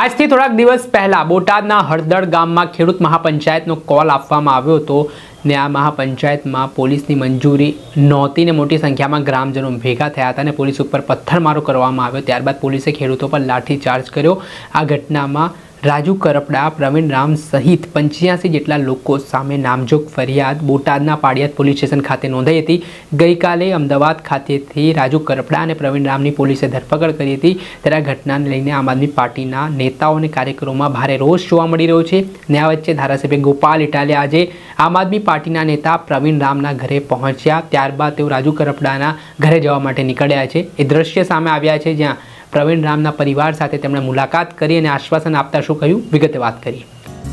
આજથી થોડાક દિવસ પહેલા બોટાદના હળદળ ગામમાં ખેડૂત મહાપંચાયતનો કોલ આપવામાં આવ્યો હતો ને આ મહાપંચાયતમાં પોલીસની મંજૂરી નહોતી ને મોટી સંખ્યામાં ગ્રામજનો ભેગા થયા હતા અને પોલીસ ઉપર પથ્થરમારો કરવામાં આવ્યો. ત્યારબાદ પોલીસે ખેડૂતો પર લાઠીચાર્જ કર્યો. આ ઘટનામાં રાજુ કરપડા, પ્રવીણ રામ સહિત પંચ્યાસી જેટલા લોકો સામે નામજોગ ફરિયાદ બોટાદના પાડિયાદ પોલીસ સ્ટેશન ખાતે નોંધાઈ હતી. ગઈકાલે અમદાવાદ ખાતેથી રાજુ કરપડા અને પ્રવીણ રામની પોલીસે ધરપકડ કરી હતી. ત્યારે આ ઘટનાને લઈને આમ આદમી પાર્ટીના નેતાઓ અને કાર્યકરોમાં ભારે રોષ જોવા મળી રહ્યો છે. ને વચ્ચે ધારાસભ્ય ગોપાલ ઇટાલિયા આજે આમ આદમી પાર્ટીના નેતા પ્રવીણ રામના ઘરે પહોંચ્યા. ત્યારબાદ તેઓ રાજુ કરપડાના ઘરે જવા માટે નીકળ્યા છે. એ દ્રશ્ય સામે આવ્યા છે જ્યાં પ્રવીણ રામના પરિવાર સાથે તેમણે મુલાકાત કરી અને આશ્વાસન આપતા શું કહ્યું? વિગતે વાત કરી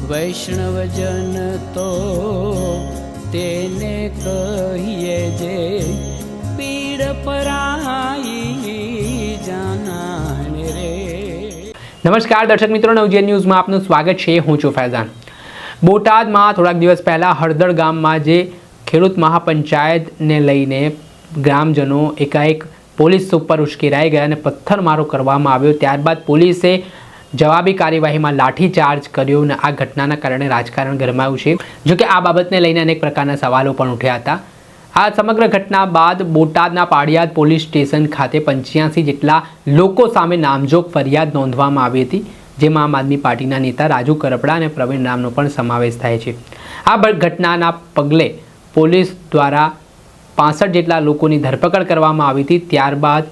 વૈષ્ણવજન તો તેને કહીએ જે પીડ પરાઈ જાનાને રે. નમસ્કાર દર્શક મિત્રો નવજીવન ન્યૂઝમાં આપનું સ્વાગત છે. હું છું ફૈઝાન. બોટાદમાં થોડાક દિવસ પહેલાં હળદળ ગામમાં જે ખેડૂત મહાપંચાયતને લઈને ગ્રામજનો એકાએક પોલીસ ઉપર ઉશ્કેરાઈ ગયા અને પથ્થરમારો કરવામાં આવ્યો. ત્યારબાદ પોલીસે જવાબી કાર્યવાહીમાં લાઠીચાર્જ કર્યો અને આ ઘટનાના કારણે રાજકારણ ગરમાયું છે. જોકે આ બાબતને લઈને અનેક પ્રકારના સવાલો પણ ઉઠ્યા હતા. આ સમગ્ર ઘટના બાદ બોટાદના પાડિયાદ પોલીસ સ્ટેશન ખાતે પંચ્યાસી જેટલા લોકો સામે નામજોગ ફરિયાદ નોંધવામાં આવી હતી, જેમાં આમ આદમી પાર્ટીના નેતા રાજુ કરપડા અને પ્રવીણ રામનો પણ સમાવેશ થાય છે. આ ઘટનાના પગલે પોલીસ દ્વારા પાસઠ જેટલા લોકોની ધરપકડ કરવામાં આવી હતી. ત્યારબાદ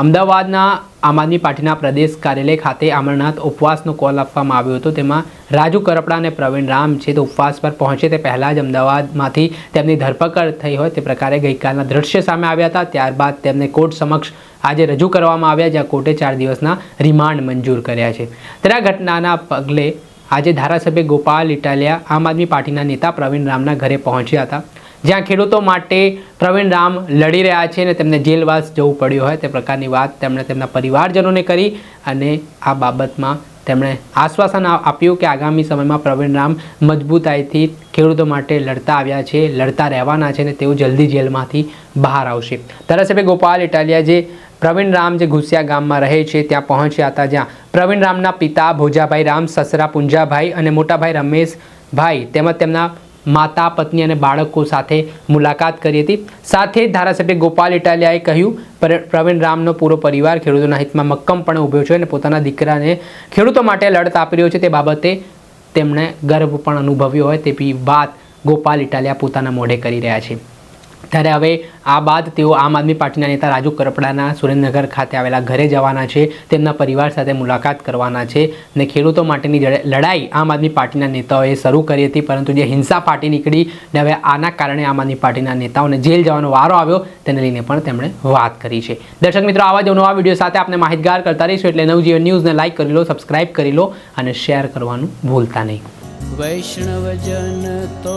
અમદાવાદના આમ આદમી પાર્ટીના પ્રદેશ કાર્યાલય ખાતે અમરનાથ ઉપવાસનો કોલ આપવામાં આવ્યો હતો. તેમાં રાજુ કરપડા અને પ્રવીણ રામ છે તે ઉપવાસ પર પહોંચે તે પહેલાં જ અમદાવાદમાંથી તેમની ધરપકડ થઈ હોય તે પ્રકારે ગઈકાલના દ્રશ્ય સામે આવ્યા હતા. ત્યારબાદ તેમને કોર્ટ સમક્ષ આજે રજૂ કરવામાં આવ્યા, જ્યાં કોર્ટે ચાર દિવસના રિમાન્ડ મંજૂર કર્યા છે. ત્યારે ઘટનાના પગલે આજે ધારાસભ્ય ગોપાલ ઇટાલિયા આમ આદમી પાર્ટીના નેતા પ્રવીણ રામના ઘરે પહોંચ્યા હતા. જ્યાં ખેડૂતો માટે પ્રવીણ રામ લડી રહ્યા છે અને તેમને જેલવાસ જવું પડ્યું હોય તે પ્રકારની વાત તેમણે તેમના પરિવારજનોને કરી અને આ બાબતમાં તેમણે આશ્વાસન આપ્યું કે આગામી સમયમાં પ્રવીણ રામ મજબૂતાઈથી ખેડૂતો માટે લડતા આવ્યા છે, લડતા રહેવાના છે અને તેઓ જલ્દી જેલમાંથી બહાર આવશે. ધારાસભ્ય ગોપાલ ઇટાલિયા જે પ્રવીણ રામ જે ઘુસિયા ગામમાં રહે છે, ત્યાં પહોંચ્યા હતા જ્યાં પ્રવીણ રામના પિતા ભોજાભાઈ રામ, સસરા પુંજાભાઈ અને મોટાભાઈ રમેશભાઈ તેમજ તેમના માતા, પત્ની અને બાળકો સાથે મુલાકાત કરી હતી. સાથે ધારાસભ્ય ગોપાલ ઇટાલિયાએ કહ્યું, પર- પ્રવીણ રામનો પૂરો પરિવાર ખેડૂતોના હિતમાં મક્કમપણે ઊભો છે અને પોતાના દીકરાને ખેડૂતો માટે લડત આપી રહ્યો છે. તે બાબતે તેમણે ગર્વ પણ અનુભવ્યો હોય તેવી વાત ગોપાલ ઇટાલિયા પોતાના મોઢે કરી રહ્યા છે. ત્યારે હવે આ બાદ તેઓ આમ આદમી પાર્ટીના નેતા રાજુ કરપડાના સુરેન્દ્રનગર ખાતે આવેલા ઘરે જવાના છે. તેમના પરિવાર સાથે મુલાકાત કરવાના છે ને ખેડૂતો માટેની લડાઈ આમ આદમી પાર્ટીના નેતાઓએ શરૂ કરી હતી, પરંતુ જે હિંસા પાર્ટી નીકળી ને હવે આના કારણે આમ આદમી પાર્ટીના નેતાઓને જેલ જવાનો વારો આવ્યો તેને લઈને પણ તેમણે વાત કરી છે. દર્શક મિત્રો, આવા જ નવા વીડિયો સાથે આપણે માહિતગાર કરતા રહીશું એટલે નવજીવન ન્યૂઝને લાઇક કરી લો, સબસ્ક્રાઇબ કરી લો અને શેર કરવાનું ભૂલતા નહીં. વૈષ્ણવજન તો